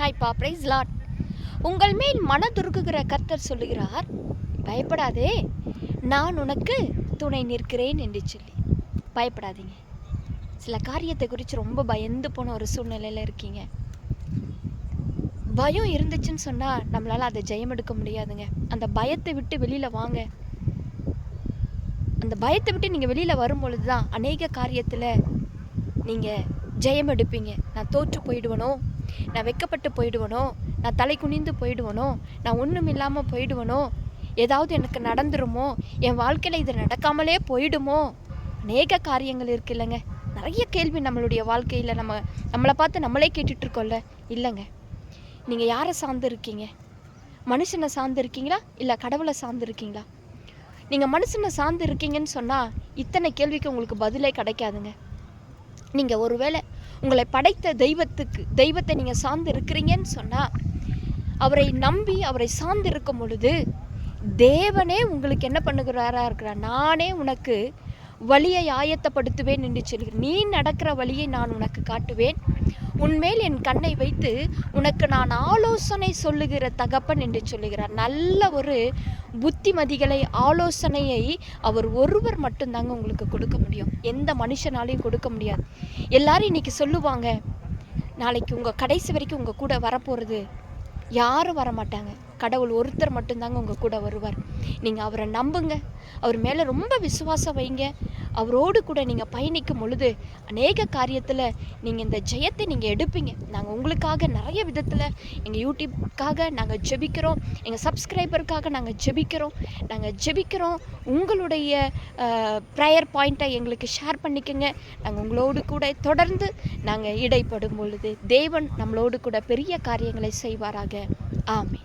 Hi பா price lot உங்கள் மேல் மனதுருக்குகிற கர்த்தர் சொல்லுகிறார் பயப்படாதே நான் உனக்கு துணை நிற்கிறேன் என்று சொல்லி. பயப்படாதீங்க. சில காரியத்தை குறித்து ரொம்ப பயந்து போன ஒரு சூழ்நிலையில் இருக்கீங்க. பயம் இருந்துச்சுன்னு சொன்னால் நம்மளால் அதை ஜெயம் எடுக்க முடியாதுங்க. அந்த பயத்தை விட்டு வெளியில் வாங்க. அந்த பயத்தை விட்டு நீங்கள் வெளியில் வரும்பொழுது தான் அநேக காரியத்தில் நீங்கள் ஜெயம் எடுப்பீங்க. நான் தோற்று போயிடுவனோ? நான் வெக்கப்பட்டு போயிடுவனோ? நான் தலை குனிந்து போயிடுவனோ? நான் ஒன்றும் இல்லாமல் போயிடுவனோ? ஏதாவது எனக்கு நடந்துருமோ? என் வாழ்க்கையில் இது நடக்காமலே போயிடுமோ? அநேக காரியங்கள் இருக்கு இல்லைங்க. நிறைய கேள்வி நம்மளுடைய வாழ்க்கையில் நம்ம நம்மளை பார்த்து நம்மளே கேட்டுட்ருக்கோம்ல இல்லைங்க. நீங்கள் யாரை சார்ந்து இருக்கீங்க? மனுஷனை சார்ந்து இருக்கீங்களா? இல்லை கடவுளை சார்ந்து இருக்கீங்களா? நீங்கள் மனுஷனை சார்ந்து இருக்கீங்கன்னு சொன்னால் இத்தனை கேள்விக்கு உங்களுக்கு பதிலே கிடைக்காதுங்க. நீங்கள் ஒருவேளை உங்களை படைத்த தெய்வத்துக்கு தெய்வத்தை நீங்கள் சார்ந்து இருக்கிறீங்கன்னு சொன்னால் அவரை நம்பி அவரை சார்ந்து இருக்கும் பொழுது தேவனே உங்களுக்கு என்ன பண்ணுகிறாரா இருக்கிறார்? நானே உனக்கு வழியை ஆயத்தப்படுத்துவேன் என்று சொல்கிறேன் நீ நடக்கிற வழியை நான் உனக்கு காட்டுவேன். உன்மேல் என் கண்ணை வைத்து உனக்கு நான் ஆலோசனை சொல்லுகிற தகப்பன் என்று சொல்லுகிறார். நல்ல ஒரு புத்திமதிகளை ஆலோசனையை அவர் ஒருவர் மட்டும்தாங்க உங்களுக்கு கொடுக்க முடியும். எந்த மனுஷனாலையும் கொடுக்க முடியாது. எல்லாரும் இன்னைக்கு சொல்லுவாங்க நாளைக்கு உங்கள் கடைசி வரைக்கும் உங்கள் கூட வரப்போகிறது யாரும் வர மாட்டாங்க கடவுள் ஒருத்தர் மட்டும்தாங்க உங்கள் கூட வருவார். நீங்கள் அவரை நம்புங்க. அவர் மேலே ரொம்ப விசுவாசம் வைங்க. அவரோடு கூட நீங்கள் பயணிக்கும் பொழுது அநேக காரியத்தில் நீங்கள் இந்த ஜெயத்தை நீங்கள் எடுப்பீங்க. நாங்கள் உங்களுக்காக நிறைய விதத்தில் எங்கள் யூடியூப்காக நாங்கள் ஜெபிக்கிறோம். எங்கள் சப்ஸ்கிரைபருக்காக நாங்கள் ஜெபிக்கிறோம். நாங்கள் ஜெபிக்கிறோம். உங்களுடைய ப்ரேயர் பாயிண்ட்டை எங்களுக்கு ஷேர் பண்ணிக்கோங்க. நாங்கள் உங்களோடு கூட தொடர்ந்து நாங்கள் இடைப்படும் பொழுது தேவன் நம்மளோடு கூட பெரிய காரியங்களை செய்வாராக. ஆமே